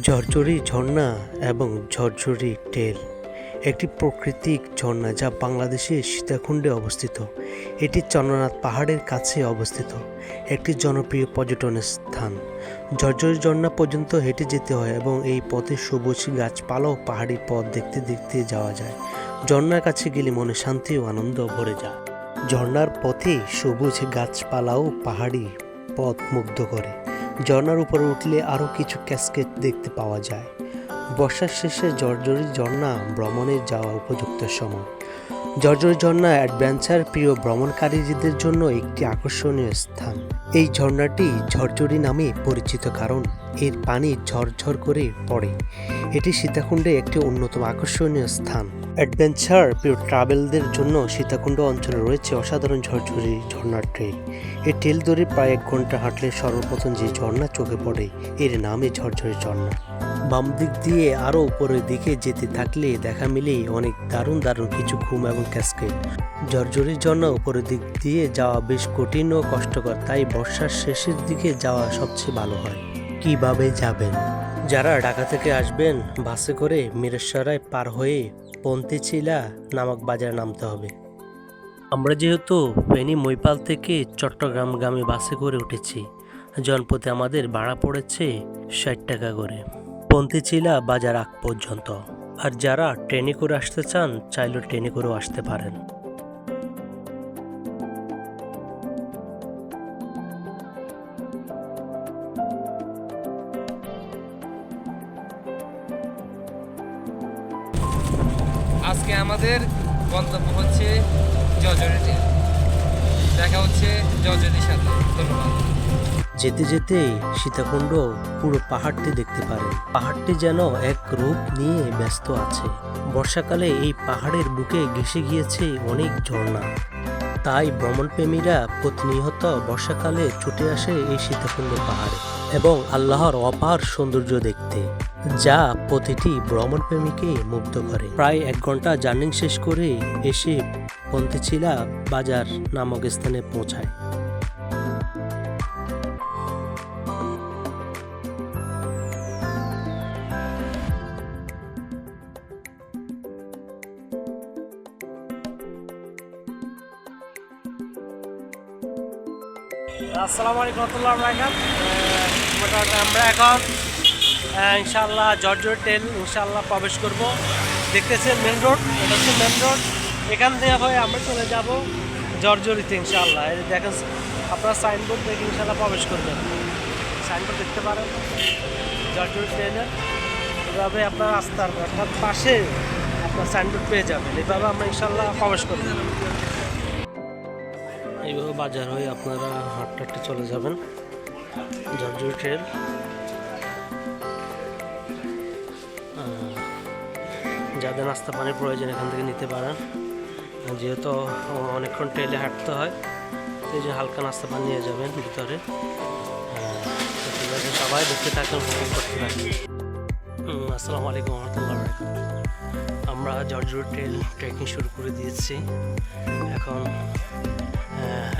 ঝরঝরি ঝর্ণা এবং ঝরঝরি টেল, একটি প্রাকৃতিক ঝর্ণা যা বাংলাদেশের সীতাকুণ্ডে অবস্থিত। এটি চন্দ্রনাথ পাহাড়ের কাছে অবস্থিত, একটি জনপ্রিয় পর্যটন স্থান। ঝরঝরি ঝর্ণা পর্যন্ত হেঁটে যেতে হয় এবং এই পথে সবুজ গাছপালা ও পাহাড়ি পথ দেখতে দেখতে যাওয়া যায়। ঝর্ণার কাছে গেলে মনে শান্তি ও আনন্দ ভরে যায়। ঝর্ণার পথে সবুজ গাছপালা ও পাহাড়ি পথ মুগ্ধ করে। ঝর্ণার উপরে উঠলে আরও কিছু ক্যাসকেট দেখতে পাওয়া যায়। বর্ষার শেষে জর্জরি ঝর্ণা ভ্রমণে যাওয়া উপযুক্ত সময়। জর্জরি ঝর্ণা অ্যাডভেঞ্চার প্রিয় ভ্রমণকারীদের জন্য একটি আকর্ষণীয় স্থান। এই ঝর্ণাটি ঝরঝরি নামে পরিচিত কারণ এর পানি ঝরঝর করে পড়ে। এটি সীতাকুণ্ডে একটি অন্যতম আকর্ষণীয় স্থান। অ্যাডভেঞ্চার, প্রিয় ট্রাভেলদের জন্য সীতাকুণ্ড অঞ্চলে রয়েছে অসাধারণ ঝরঝরি ঝর্ণার ট্রেল এই ট্রেল ধরে প্রায় এক ঘণ্টা হাঁটলে সর্বপ্রথম যে ঝর্ণা চোখে পড়ে, এর নামে ঝরঝরি ঝর্ণা। বাম দিক দিয়ে আরও উপরের দিকে যেতে থাকলে দেখা মিলে অনেক দারুণ দারুণ কিছু ঘুম এবং ক্যাসকেট ঝরঝরি ঝর্ণা উপরের দিক দিয়ে যাওয়া বেশ কঠিন ও কষ্টকর, তাই বর্ষার শেষের দিকে যাওয়া সবচেয়ে ভালো হয়। কীভাবে যাবেন? যারা ঢাকা থেকে আসবেন, বাসে করে মিরেশ্বরায় পার হয়ে পন্তিচিলা নামক বাজারে নামতে হবে। আমরা যেহেতু ফেনী মৈপাল থেকে চট্টগ্রামগামী বাসে করে উঠেছি জনপথে আমাদের ভাড়া পড়েছে ষাট টাকা করে। পন্তিচিলা বাজার আগ পর্যন্ত। আর যারা ট্রেনে করে আসতে চান চাইলেও ট্রেনে করেও আসতে পারেন। যেতে যেতে সীতাকুণ্ড পুরো পাহাড়টি দেখতে পারেন পাহাড়টি যেন এক রূপ নিয়ে ব্যস্ত আছে। বর্ষাকালে এই পাহাড়ের বুকে ঘেসে গিয়েছে অনেক ঝর্ণা। তাই ভ্রমণপ্রেমীরা প্রতিনিয়ত বর্ষাকালে ছুটে আসে এই সীতাকুণ্ড পাহাড়ে এবং আল্লাহর অপার সৌন্দর্য দেখতে, যা প্রতিটি ভ্রমণপ্রেমীকে মুগ্ধ করে। প্রায় এক ঘণ্টা জার্নি শেষ করে এসে পন্থিছিলা বাজার নামক স্থানে পৌঁছায়। আসসালামু আলাইকুম রহমতুল্লাহ বরকাত। আমরা এখন আহ, ইনশাআল্লাহ জর্জর টেল ইনশাআল্লাহ প্রবেশ করব। দেখতেছেন মেন রোড এটা হচ্ছে মেন রোড এখান থেকে হয়ে আমরা চলে যাব জর্জরিতে ইনশাআল্লাহ। এই দেখেন আপনারা সাইনবোর্ড দেখে ইনশাআল্লাহ প্রবেশ করবেন। সাইনবোর্ড দেখতে পারেন জর্জর ট্রেনের। এভাবে আপনার রাস্তার অর্থাৎ পাশে আপনার সাইনবোর্ড পেয়ে যাবেন। এভাবে আমরা ইনশাআল্লাহ প্রবেশ করব। এইভাবে বাজার হয়ে আপনারা হাঁটতে চলে যাবেন। আহ, যাদের নাস্তা পানির প্রয়োজন এখান থেকে নিতে পারেন। যেহেতু অনেকক্ষণ ট্রেলে হাঁটতে হয় এই যে হালকা নাস্তা পানি নিয়ে যাবেন ভিতরে। সবাই দেখতে থাকেন উপভোগ করতে থাকেন। আসসালামু আলাইকুম রহমতুল্লাহ আমরা জর্জর ট্রেল ট্রেকিং শুরু করে দিয়েছি। এখন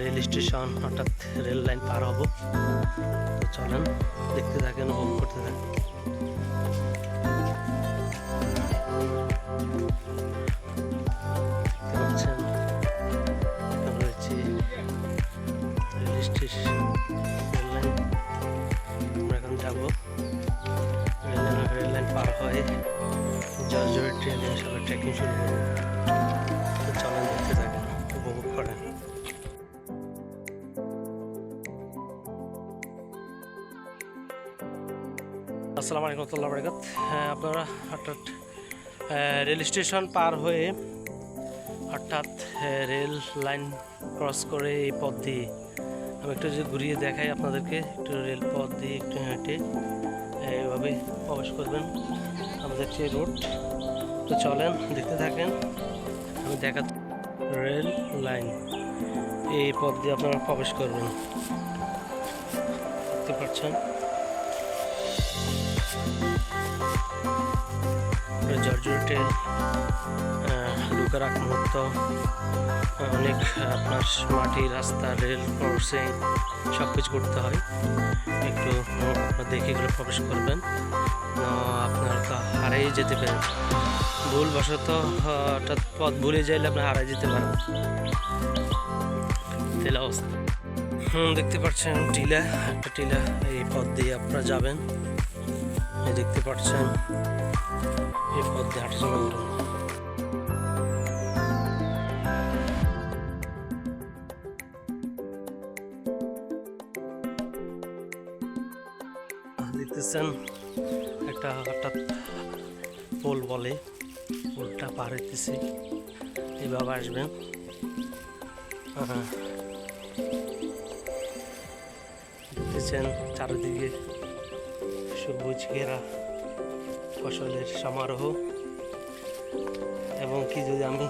রেল স্টেশন অর্থাৎ রেল লাইন পার হব। তো চলেন, দেখতে থাকেন উপভোগ করতে থাকেন। রয়েছে যাব। রেল রেল লাইন পার হয়ে সবাই ট্রেকিং শুরু করব আসসালামু আলাইকুম রহমতুল্লাহ বরকাত হ্যাঁ আপনারা আহ, রেল স্টেশন পার হয়ে অর্থাৎ রেল লাইন ক্রস করে এই পথ দিয়ে আমি একটু যদি ঘুরিয়ে দেখাই আপনাদেরকে একটু রেল পথ দিয়ে একটু হেঁটে এভাবে প্রবেশ করবেন আমাদের যে রোড তো চলেন দেখতে থাকেন আমি দেখা রেল লাইন এই পথ দিয়ে আপনারা প্রবেশ করবেন। দেখতে পাচ্ছেন? জর্জরিটে লুকার আগ মুহূর্ত অনেক, আপনার মাটি, রাস্তা, রেল, ক্রসিং সব কিছু করতে হয়। একটু, আপনারা দেখে এগুলো প্রবেশ করবেন। না নিয়ে যেতে পারেন। ভুলবশত হঠাৎ পথ ভুলে যাইলে আপনি হারাই যেতে পারেন। তেলা অবস্থা। হুম, দেখতে পাচ্ছেন টিলা, একটা টিলা এই পথ দিয়ে আপনারা যাবেন। দেখতে পাচ্ছেন এই পথ দিয়ে হাঁটতে দেখতেছেন, একটা হঠাৎ পোল বলে, পোলটা পার হইতেছে। এভাবে আসবেন। দেখতেছেন, চারিদিকে সবুজ ঘেরা। ফসলের সমারোহ। এবং কি যদি আমি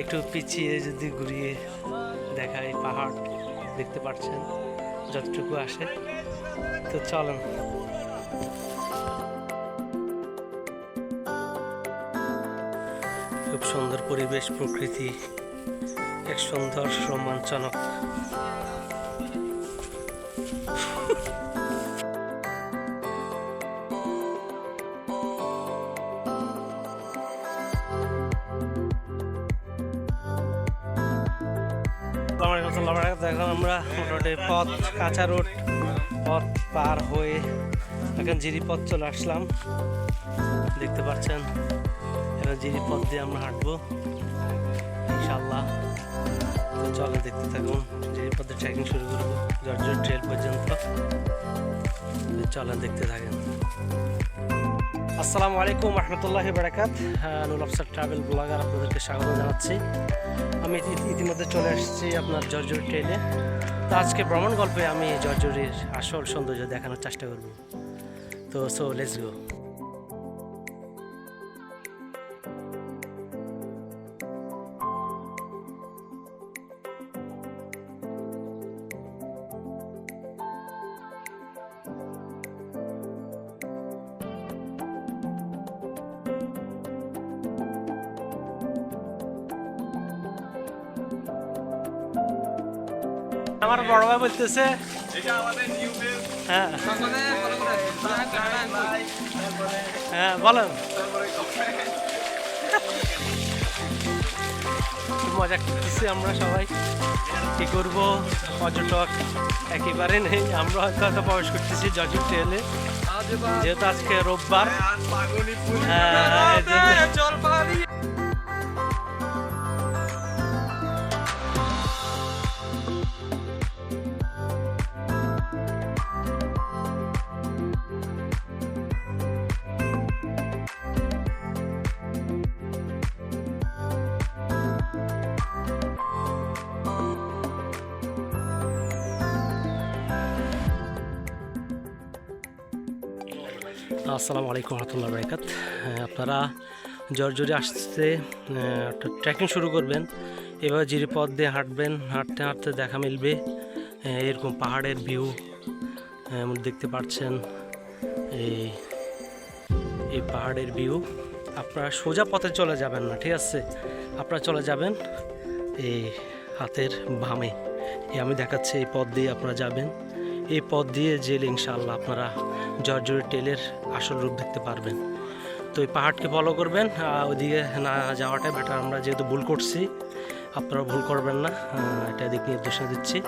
একটু পিছিয়ে যদি ঘুরিয়ে দেখাই পাহাড়, দেখতে পাচ্ছেন যতটুকু আসে। তো চলেন। খুব সুন্দর পরিবেশ, প্রকৃতি, এক সুন্দর, রোমাঞ্চনক মোটামুটি পথ, কাঁচা রোড, পথ পার হয়ে এখন জিরি পথ চলে আসলাম। দেখতে পাচ্ছেন জিরি পথ দিয়ে আমরা হাঁটবো। ইনশাল্লাহ তো চলে দেখতে থাকুন জিরি পথে ট্রেকিং শুরু করব, জর্জর ট্রেল পর্যন্ত। তো চলেন দেখতে থাকেন। আসসালামু আলাইকুম রহমতুল্লাহ বারাকাত। নুল অফসার ট্রাভেল ব্লগার আপনাদেরকে স্বাগত জানাচ্ছি। আমি ইতিমধ্যে চলে এসেছি আপনার জর্জর ট্রেনে তো আজকে ভ্রমণ গল্পে আমি জর্জরির আসল সৌন্দর্য দেখানোর চেষ্টা করব। তো সো লেটস গো আমার বড় ভাই বলতেছে হ্যাঁ। হ্যাঁ বলেন মজা করতেছি আমরা সবাই। কি করব? পর্যটক একেবারে নেই। আমরা হয়তো হয়তো প্রবেশ করতেছি জজুর ট্রেলে। যেহেতু আজকে রোববার। আসসালামু আলাইকুম রহমতুল্লাহ বরকাত। আপনারা জর্জরে আসতে ট্রেকিং শুরু করবেন এবার জিরি পথ দিয়ে হাঁটবেন, হাঁটতে হাঁটতে দেখা মিলবে এরকম পাহাড়ের ভিউ দেখতে পাচ্ছেন, এই এই পাহাড়ের ভিউ আপনারা সোজা পথে চলে যাবেন না, ঠিক আছে? আপনারা চলে যাবেন, এই হাতের বামে। আমি দেখাচ্ছি এই পথ দিয়ে আপনারা যাবেন। এই পথ দিয়ে জেলে ইনশাআল্লাহ আপনারা জর্জরি টেলের আসল রূপ দেখতে পারবেন। তো এই পাহাড়কে ফলো করবেন ওইদিকে না যাওয়াটাই বেটার আমরা যেহেতু ভুল করছি আপনারা ভুল করবেন না এটা দিক নির্দেশনা দিচ্ছি।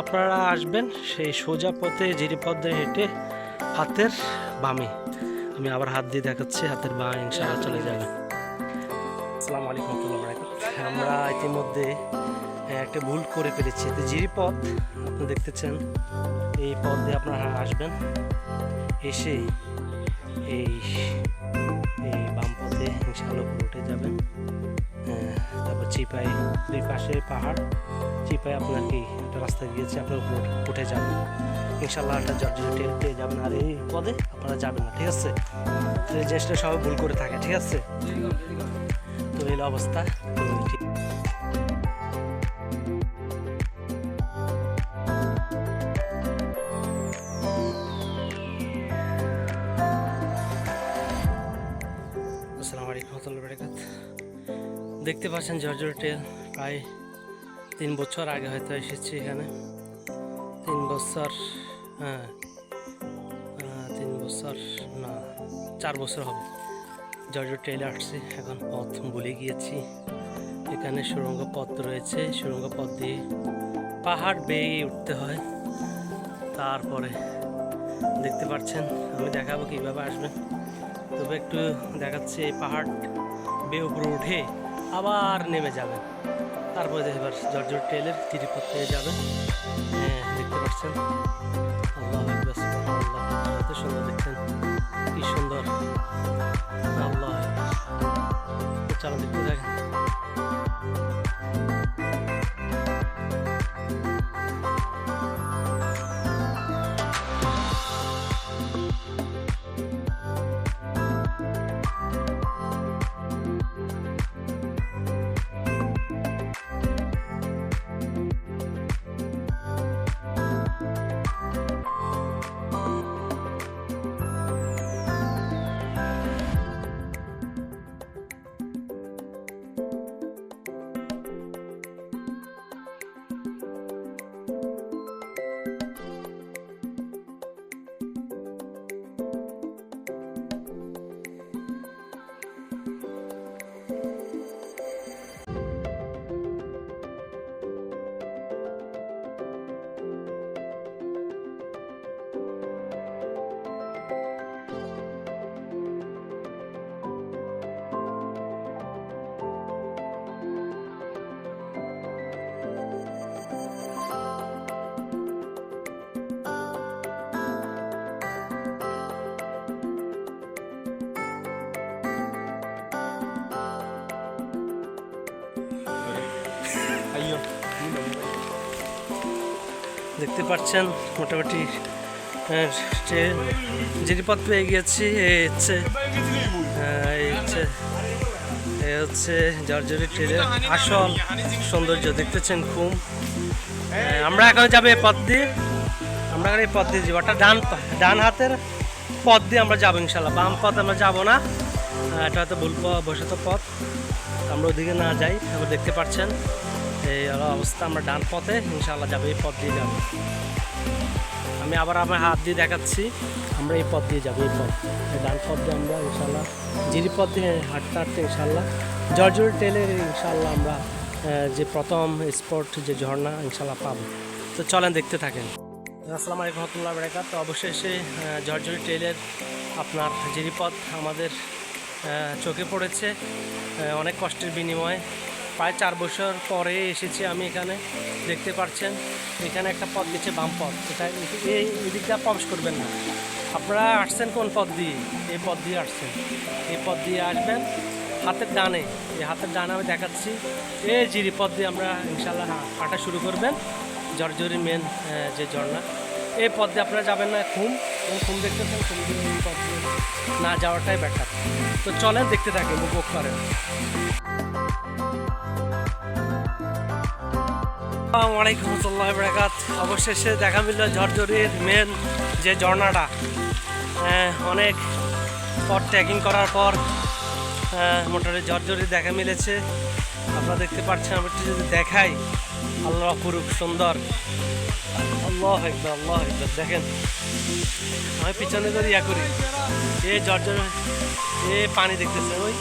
আপনারা আসবেন সেই সোজা পথে, জিরি পথ দিয়ে হেঁটে হাতের বামে। আমি আবার হাত দিয়ে দেখাচ্ছি, হাতের বাঁ ইনশাআল্লাহ চলে যাবেন আসসালামু আলাইকুম রহমতুল্লাহ। আমরা ইতিমধ্যে একটা ভুল করে ফেলেছি। তো জিরি পথ, আপনি দেখতেছেন, এই পথ দিয়ে আপনারা আসবেন। এসে এই এই বাম পথে উপরে উঠে যাবেন। হ্যাঁ, তারপর চিপাই দুই পাশে পাহাড়। চিপাই আপনার কি একটা রাস্তা গিয়েছে আপনার উপরে উঠে যাবেন ইনশাল্লাহ একটা জর্জিয়া টেল পেয়ে যাবেন। আর এই পদে আপনারা যাবেন না ঠিক আছে? তো এই জিনিসটা সবাই ভুল করে থাকে ঠিক আছে? তো এই অবস্থা। দেখতে পাচ্ছেন জর্জর টেল প্রায় তিন বছর আগে হয়তো এসেছি এখানে। তিন বছর হ্যাঁ তিন বছর না, চার বছর হবে। জর্জর ট্রেলে আসছি, এখন পথ ভুলে গিয়েছি। এখানে সুড়ঙ্গ পথ রয়েছে সুড়ঙ্গ পথ দিয়ে পাহাড় বেয়ে উঠতে হয়। তারপরে দেখতে পাচ্ছেন, আমি দেখাবো কীভাবে আসবেন। তবে একটু দেখাচ্ছি এই পাহাড় বেয়ে উপরে উঠে আবার নেমে যাবেন। তারপরে দেখবার জর্জর টেলের তিরিপথ পেয়ে যাবেন। হ্যাঁ দেখতে পাচ্ছেন। আল্লাহ সুন্দর দেখছেন। কি সুন্দর। আল্লাহ দেখতে দেখতে পাচ্ছেন, মোটামুটি ট্রেন জিনিপথ পেয়ে গিয়েছি এই হচ্ছে হচ্ছে এই হচ্ছে জর্জরি ট্রেনের আসল সৌন্দর্য দেখতেছেন খুব। আমরা এখন যাব এই পথ দিয়ে। আমরা এখন এই পথ দিয়ে যাব একটা ডান ডান হাতের পথ দিয়ে আমরা যাব ইনশাল্লাহ বাম পথ আমরা যাব না। এটা হয়তো ভুল বসত পথ। আমরা ওদিকে না যাই আমরা দেখতে পাচ্ছেন। এই অবস্থা, আমরা ডান পথে ইনশাল্লাহ যাব, এই পথ দিয়ে যাব। আমি আবার আমার হাত দিয়ে দেখাচ্ছি, আমরা এই পথ দিয়ে যাব, এই পথ। ডান পথ দিয়ে আমরা ইনশাল্লাহ জিরি পথ দিয়ে হাঁটতে হাঁটতে ইনশাল্লাহ জর্জর টেলের ইনশাল্লাহ আমরা যে প্রথম স্পট, যে ঝর্ণা ইনশাল্লাহ পাবো। তো চলেন দেখতে থাকেন। আসসালামু আলাইকুম রহমতুল্লাহ বেড়াকাত তো অবশেষে জর্জরি টেলের আপনার জিরিপথ আমাদের চোখে পড়েছে অনেক কষ্টের বিনিময়ে। প্রায় চার বছর পরে এসেছি আমি এখানে। দেখতে পাচ্ছেন, এখানে একটা পথ গেছে বাম পথ। এটা এই এদিকটা প্রবেশ করবেন না। আপনারা আসছেন কোন পথ দিয়ে? এই পথ দিয়ে আসছেন। এই পথ দিয়ে আসবেন হাতের ডানে। এই হাতের ডানে আমি দেখাচ্ছি। এই জিরি পথ দিয়ে আমরা ইনশাল্লাহ হাঁটা শুরু করবেন। জর্জরি মেন যে ঝর্ণা। এই পথ দিয়ে আপনারা যাবেন না খুম এবং খুম দেখতেছেন খুম পথ দিয়ে না যাওয়াটাই বেটার তো চলেন দেখতে থাকেন উপভোগ করেন। আলাইকুম রহমতুল্লাহ বরাকাত অবশেষে দেখা মিলল ঝরঝরির মেন যে ঝর্ণাটা। আহ, অনেক পর ট্রেকিং করার পর মোটরে ঝরঝরি দেখা মিলেছে। আপনারা দেখতে পাচ্ছেন আমি একটু যদি দেখাই আল্লাহ অপরূপ সুন্দর। আল্লাহ একবার আল্লাহ একবার দেখেন। আমি পিছনে করে ইয়া করি এ ঝরঝর এ পানি দেখতেছেন ওই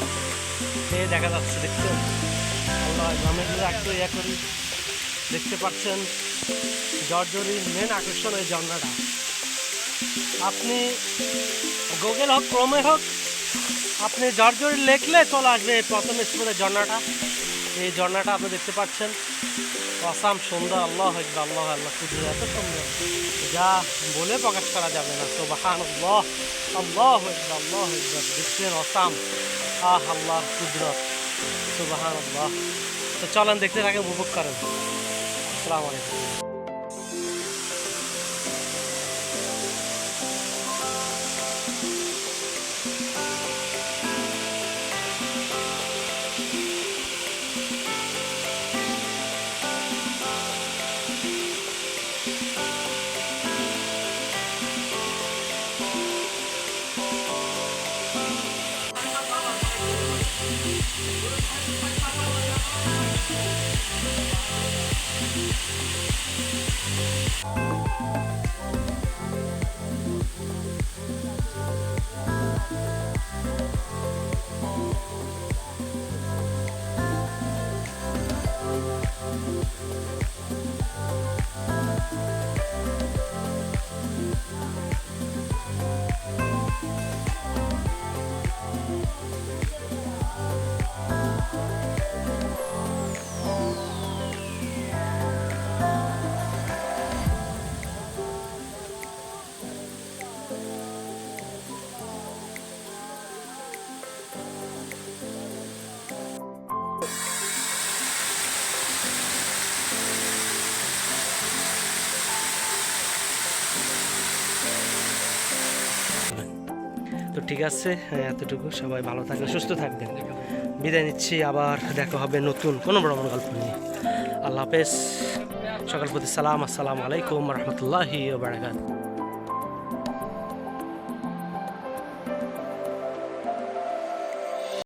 এ দেখা যাচ্ছে দেখতে। আল্লাহ আমি একটু ইয়া করি। দেখতে পাচ্ছেন জর্জরির মেন আকর্ষণ ওই ঝর্ণাটা আপনি গুগল হোক ক্রমে হোক, আপনি জর্জরি লেখলে চলে আসবে প্রথম স্কুলের ঝর্ণাটা এই ঝর্ণাটা আপনি দেখতে পাচ্ছেন। অসাম সুন্দর, আল্লাহ হকবে আল্লাহ আল্লাহ খুবই এত সুন্দর। যা বলে প্রকাশ করা যাবে না তো বাহান আল্লাহ আল্লাহ হকবে আল্লাহ হকবে দেখছেন অসাম। আহ আল্লাহ কুদরত সুবাহান আল্লাহ তো চলেন, দেখতে থাকে উপভোগ করেন। আসসালামু আলাইকুম ঠিক আছে, এতটুকু। সবাই ভালো থাকবেন, সুস্থ থাকবেন। বিদায় নিচ্ছি, আবার দেখা হবে নতুন কোনো ভ্রমণ গল্প নিয়ে। আল্লাহ হাফেজ। সকাল প্রতি সালাম, আসসালামু আলাইকুম রহমতুল্লাহি বারাকাত